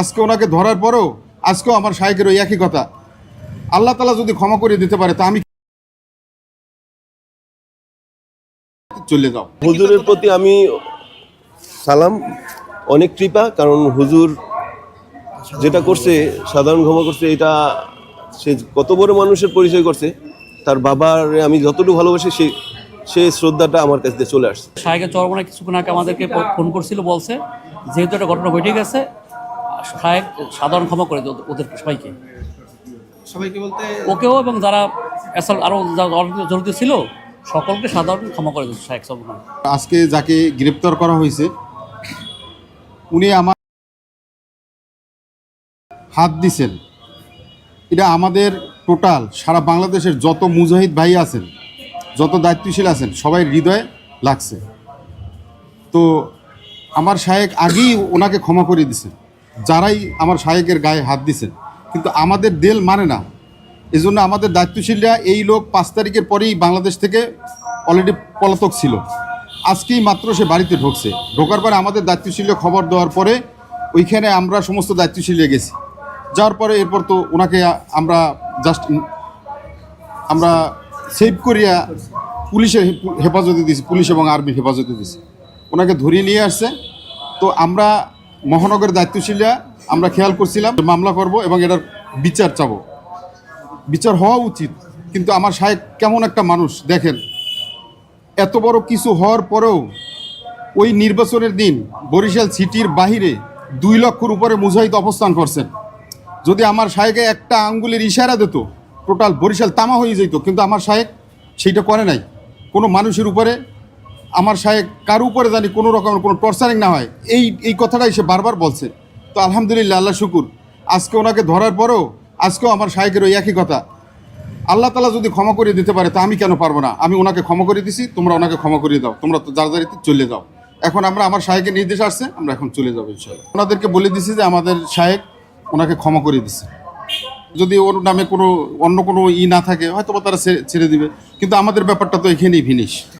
আজকে ওনাকে ধরার পরেও আজকেও আমার শাহেকের ওই একই কথা। আল্লাহ তালা যদি ক্ষমা করে দিতে পারে তা আমি চলে যাও। হুজুরের প্রতি আমি সালাম অনেক কৃপা কারণ হুজুর যেটা করছে সাধারণ ক্ষমা করছে এটা সে কত বড় মানুষের পরিচয় করছে তার বাবার আমি যতটুকু ভালোবাসি সে সে শ্রদ্ধাটা আমার কাছে দিয়ে চলে আসছে। শাহেকের চরমনা কিছুক্ষণ আগে আমাদেরকে ফোন করছিল বলছে যেহেতু একটা ঘটনা ঘটে গেছে শাহেক সাধারণ ক্ষমা করে ওদের সবাইকে। সবাইকে বলতে ওকেও এবং যারা অ্যাসাল আরও যারা জড়িত ছিল সকলকে সাধারণ ক্ষমা করে দিচ্ছে শাহেক চরমনা আজকে যাকে গ্রেপ্তার করা হয়েছে উনি আমার হাত দিছেন। এটা আমাদের টোটাল সারা বাংলাদেশের যত মুজাহিদ ভাই আছেন যত দায়িত্বশীল আছেন সবাই হৃদয়ে লাগছে। তো আমার শায়েক আগেই ওনাকে ক্ষমা করে দিছেন যারাই আমার শায়েকের গায়ে হাত দিছেন। কিন্তু আমাদের দেল মানে না। এই জন্য আমাদের দায়িত্বশীলরা এই লোক পাঁচ তারিখের পরেই বাংলাদেশ থেকে অলরেডি পলাতক ছিল। আজকেই মাত্র সে বাড়িতে ঢুকছে। ঢোকার পরে আমাদের দায়িত্বশীল খবর দেওয়ার পরে ওইখানে আমরা সমস্ত দায়িত্বশীলে গেছি। যাওয়ার পরে এরপর তো ওনাকে আমরা জাস্ট আমরা সেভ করিয়া পুলিশের হেফাজতে দিয়েছি পুলিশ এবং আর্মির হেফাজতে দিয়েছি ওনাকে ধরিয়ে নিয়ে আসছে। তো আমরা মহানগরের দায়িত্বশীলরা, আমরা খেয়াল করছিলাম, মামলা করব এবং এটার বিচার চাব। বিচার হওয়া উচিত, কিন্তু আমার সাহেব কেমন একটা মানুষ, দেখেন। এত বড় কিছু হওয়ার পরেও ওই নির্বাচনের দিন বরিশাল সিটির বাহিরে দুই লক্ষর উপরে মুজাহিদ অবস্থান করছেন। যদি আমার সাহেকে একটা আঙ্গুলের ইশারা দিত, টোটাল বরিশাল তামা হয়ে যেত, কিন্তু আমার সাহেব সেইটা করে নাই। কোনো মানুষের উপরে আমার সাহেব কার উপরে জানি কোনো রকমের কোনো টর্চারিং না হয়। এই এই কথাটাই সে বারবার বলছে। তো আলহামদুলিল্লাহ আল্লাহ শুকুর। আজকে ওনাকে ধরার পরেও, আজকেও আমার সাহেবের ওই একই কথা। আল্লাহ তালা যদি ক্ষমা করে দিতে পারে, তা আমি কেন পারব না? আমি ওনাকে ক্ষমা করে দিছি, তোমরা ওনাকে ক্ষমা করে দাও। তোমরা তো যার যারিতে চলে যাও। এখন আমরা, আমার সাহেবের নির্দেশ আসছে, আমরা এখন চলে যাব ইনশাল্লাহ ওনাদেরকে বলে দিছি যে আমাদের সাহেব ওনাকে ক্ষমা করে দিছে। যদি ওর নামে কোনো, অন্য কোনো ই না থাকে হয়তো তারা ছেড়ে দিবে। কিন্তু আমাদের ব্যাপারটা তো এখানেই ফিনিশ